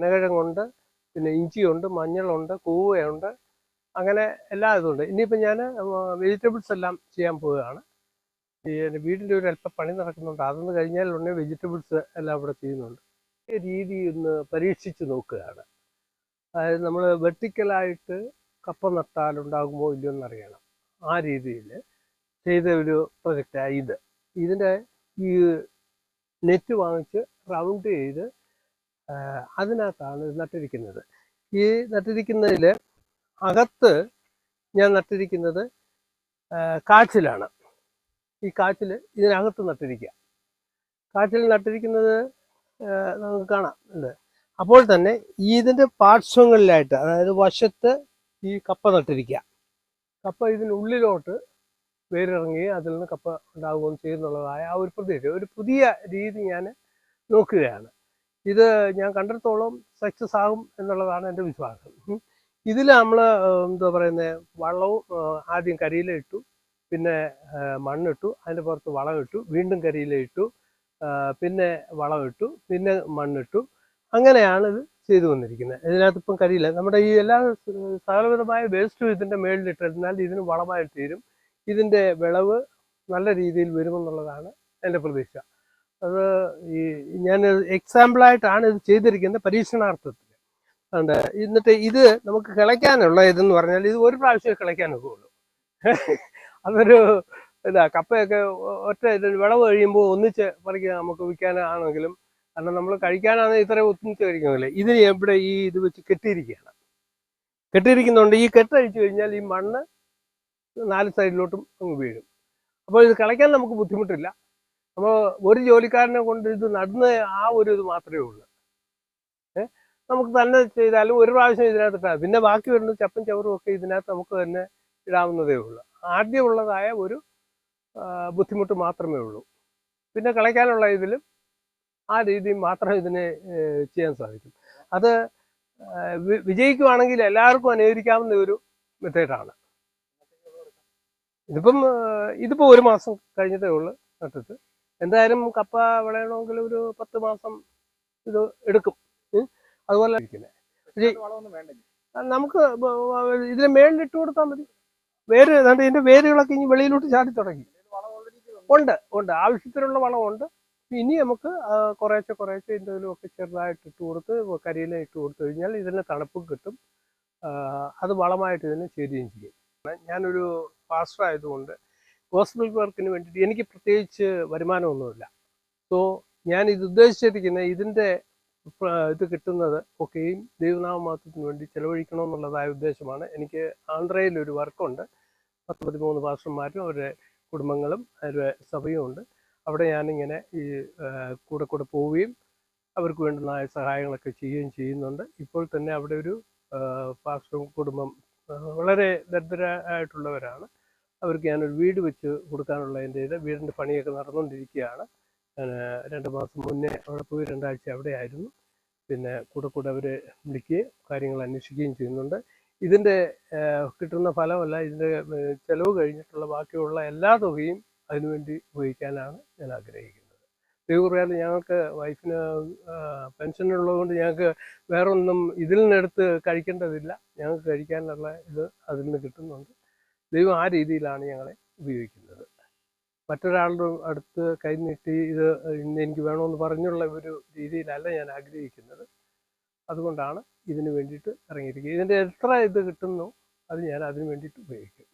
കിഴങ്ങുണ്ട് പിന്നെ ഇഞ്ചിയുണ്ട് മഞ്ഞളുണ്ട് കൂവയുണ്ട് അങ്ങനെ എല്ലാ ഇതുണ്ട്. ഇനിയിപ്പോൾ ഞാൻ വെജിറ്റബിൾസ് എല്ലാം ചെയ്യാൻ പോവുകയാണ്. ഈ വീടിന്റെ ഒരു അല്പം പണി നടക്കുന്നുണ്ട്. അതൊന്ന് കഴിഞ്ഞാൽ ഉടനെ വെജിറ്റബിൾസ് എല്ലാം ഇവിടെ ചെയ്യുന്നുണ്ട്. രീതി ഒന്ന് പരീക്ഷിച്ച് നോക്കുകയാണ്. അതായത് നമ്മൾ വെർട്ടിക്കലായിട്ട് കപ്പ നട്ടാൽ ഉണ്ടാകുമോ ഇല്ലയോ എന്നറിയണം. ആ രീതിയിൽ ചെയ്ത ഒരു പ്രൊജക്റ്റാണ് ഇത്. ഇതിന്റെ ഈ നെറ്റ് വാങ്ങിച്ച് റൗണ്ട് ചെയ്ത് അതിനകത്താണ് നട്ടിരിക്കുന്നത്. ഈ നട്ടിരിക്കുന്നതിൽ അകത്ത് ഞാൻ നട്ടിരിക്കുന്നത് കാച്ചിലാണ്. ഈ കാച്ചിൽ ഇതിനകത്ത് നട്ടിരിക്കുക. കാച്ചിൽ നട്ടിരിക്കുന്നത് നമുക്ക് കാണാം. ഉണ്ട്. അപ്പോൾ തന്നെ ഇതിന്റെ പാർശ്വങ്ങളിലായിട്ട് അതായത് വശത്ത് ഈ കപ്പ നട്ടിരിക്കുക. കപ്പ ഇതിനുള്ളിലോട്ട് വേരിറങ്ങി അതിൽ നിന്ന് കപ്പ ഉണ്ടാവുകയും ചെയ്യുന്നുള്ളതായ ആ ഒരു പ്രതീക്ഷ. ഒരു പുതിയ രീതി ഞാൻ നോക്കുകയാണ്. ഇത് ഞാൻ കണ്ടിടത്തോളം സക്സസ് ആകും എന്നുള്ളതാണ് എന്റെ വിശ്വാസം. ഇതിൽ നമ്മൾ എന്താ പറയുന്നത് വള്ളവും ആദ്യം കരിയില ഇട്ടു പിന്നെ മണ്ണിട്ടു അതിന്റെ പുറത്ത് വളം ഇട്ടു വീണ്ടും കരിയില ഇട്ടു പിന്നെ വളം ഇട്ടു പിന്നെ മണ്ണിട്ടു. അങ്ങനെയാണ് ഇത് ചെയ്തു വന്നിരിക്കുന്നത്. ഇതിനകത്ത് ഇപ്പം കരിയില്ല. നമ്മുടെ ഈ എല്ലാ സകലവിധമായ വേസ്റ്റും ഇതിന്റെ മേളിലിട്ടിരുന്നാൽ ഇതിന് വളമായിട്ട് തീരും. ഇതിന്റെ വിളവ് നല്ല രീതിയിൽ വരുമെന്നുള്ളതാണ് എന്റെ പ്രതീക്ഷ. അത് ഈ ഞാൻ എക്സാമ്പിളായിട്ടാണ് ഇത് ചെയ്തിരിക്കുന്നത് പരീക്ഷണാർത്ഥത്തിൽ. അതുകൊണ്ട് എന്നിട്ട് ഇത് നമുക്ക് കിളയ്ക്കാനുള്ള ഇതെന്ന് പറഞ്ഞാൽ ഇത് ഒരു പ്രാവശ്യം കിളയ്ക്കാൻ ഒക്കുള്ളൂ അതൊരു ഇതാ കപ്പയൊക്കെ ഒറ്റ ഇത് വിളവ് കഴിയുമ്പോൾ ഒന്നിച്ച് പറിക്കുക നമുക്ക് വിൽക്കാനാണെങ്കിലും കാരണം നമ്മൾ കഴിക്കാനാണെങ്കിൽ ഇത്ര ഒന്നിച്ച് കഴിക്കുന്നില്ല ഇതിന് എവിടെ ഈ ഇത് വെച്ച് കെട്ടിയിരിക്കുകയാണ്. കെട്ടിയിരിക്കുന്നുണ്ട് ഈ കെട്ടഴിച്ചു കഴിഞ്ഞാൽ ഈ മണ്ണ് നാല് സൈഡിലോട്ടും അങ്ങ് വീഴും. അപ്പോൾ ഇത് കിളയ്ക്കാൻ നമുക്ക് ബുദ്ധിമുട്ടില്ല. നമ്മൾ ഒരു ജോലിക്കാരനെ കൊണ്ട് ഇത് നടന്ന് ആ ഒരു ഇത് മാത്രമേ ഉള്ളൂ. നമുക്ക് തന്നെ ചെയ്താലും ഒരു പ്രാവശ്യം ഇതിനകത്ത് ഇട്ടാൽ പിന്നെ ബാക്കി വരുന്ന ചപ്പും ചവറും ഒക്കെ ഇതിനകത്ത് നമുക്ക് തന്നെ ഇടാവുന്നതേ ഉള്ളൂ. ആദ്യമുള്ളതായ ഒരു ബുദ്ധിമുട്ട് മാത്രമേ ഉള്ളൂ. പിന്നെ കളയ്ക്കാനുള്ള ഇതിലും ആ രീതി മാത്രം ഇതിനെ ചെയ്യാൻ സാധിക്കും. അത് വിജയിക്കുവാണെങ്കിൽ എല്ലാവർക്കും അനുകരിക്കാവുന്ന ഒരു മെത്തേഡാണ്. ഇതിപ്പം ഇതിപ്പോൾ ഇതിപ്പോ ഒരു മാസം കഴിഞ്ഞതേ ഉള്ളൂ. നട്ടിട്ട് എന്തായാലും കപ്പ വിളയണമെങ്കിൽ ഒരു പത്ത് മാസം ഇത് എടുക്കും. അതുപോലെ നമുക്ക് ഇതിന് മേളിൽ ഇട്ട് കൊടുത്താൽ മതി. വേര് ഏതാണ്ട് ഇതിന്റെ വേരുകളൊക്കെ ഇനി വെളിയിലോട്ട് ചാടി തുടങ്ങി. ഉണ്ട് ഉണ്ട്. ആവശ്യത്തിനുള്ള വളമുണ്ട്. ഇനി നമുക്ക് കുറേശ്ശെ കുറേശ്ശെ എന്തെങ്കിലും ഒക്കെ ചെറുതായിട്ട് ഇട്ട് കൊടുത്ത് കരിയില ഇട്ട് കൊടുത്തു കഴിഞ്ഞാൽ ഇതിന് തണുപ്പും കിട്ടും. അത് വളമായിട്ട് ഇതിനെ ചേരുകയും ചെയ്യും. ഞാനൊരു ഫാസ്റ്റർ ആയതുകൊണ്ട് ഹോസ്പിറ്റൽ വർക്കിന് വേണ്ടിയിട്ട് എനിക്ക് പ്രത്യേകിച്ച് വരുമാനമൊന്നുമില്ല. സോ ഞാൻ ഇത് ഉദ്ദേശിച്ചിരിക്കുന്ന ഇതിന്റെ ഇത് കിട്ടുന്നത് ഒക്കെയും ദൈവനാമമാത്രത്തിന് വേണ്ടി ചെലവഴിക്കണമെന്നുള്ളതായ ഉദ്ദേശമാണ്. എനിക്ക് ആന്ധ്രയിൽ ഒരു വർക്കുണ്ട്. പത്ത് പതിമൂന്ന് പാസ്റ്റർമാരും അവരുടെ കുടുംബങ്ങളും അവരുടെ സഭയും ഉണ്ട്. അവിടെ ഞാനിങ്ങനെ ഈ കൂടെ കൂടെ പോവുകയും അവർക്ക് വേണ്ടുന്ന സഹായങ്ങളൊക്കെ ചെയ്യുകയും ചെയ്യുന്നുണ്ട്. ഇപ്പോൾ തന്നെ അവിടെ ഒരു പാസ്റ്റർ കുടുംബം വളരെ ദരിദ്രരായിട്ടുള്ളവരാണ്. അവർക്ക് ഞാനൊരു വീട് വെച്ച് കൊടുക്കാനുള്ള എന്റെ ഇത് വീടിന്റെ പണിയൊക്കെ നടന്നുകൊണ്ടിരിക്കുകയാണ്. രണ്ട് മാസം മുന്നേ അവിടെ പോയി രണ്ടാഴ്ച അവിടെ ആയിരുന്നു. പിന്നെ കൂടെ കൂടെ അവർ വിളിക്കുകയും കാര്യങ്ങൾ അന്വേഷിക്കുകയും ചെയ്യുന്നുണ്ട്. ഇതിന്റെ കിട്ടുന്ന ഫലമല്ല ഇതിന്റെ ചിലവ് കഴിഞ്ഞിട്ടുള്ള ബാക്കിയുള്ള എല്ലാ തുകയും അതിനുവേണ്ടി ഉപയോഗിക്കാനാണ് ഞാൻ ആഗ്രഹിക്കുന്നത്. ദൈവം ഞങ്ങൾക്ക് വൈഫിന് പെൻഷൻ ഉള്ളതുകൊണ്ട് ഞങ്ങൾക്ക് വേറെ ഒന്നും ഇതിൽ നിന്നെടുത്ത് കഴിക്കേണ്ടതില്ല. ഞങ്ങൾക്ക് കഴിക്കാനുള്ള ഇത് അതിൽ നിന്ന് കിട്ടുന്നുണ്ട്. ദൈവം ആ രീതിയിലാണ് ഞങ്ങളെ ഉപയോഗിക്കുന്നത്. മറ്റൊരാളുടെ അടുത്ത് കൈനീട്ടി ഇത് ഇന്ന് എനിക്ക് വേണമെന്ന് പറഞ്ഞുള്ള ഒരു രീതിയിലല്ല ഞാൻ ആഗ്രഹിക്കുന്നത്. അതുകൊണ്ടാണ് ഇതിന് വേണ്ടിയിട്ട് ഇറങ്ങിയിരിക്കുന്നത്. ഇതിന്റെ എത്ര ഇത് കിട്ടുന്നു അത് ഞാൻ അതിനു വേണ്ടിയിട്ട് ഉപയോഗിക്കും.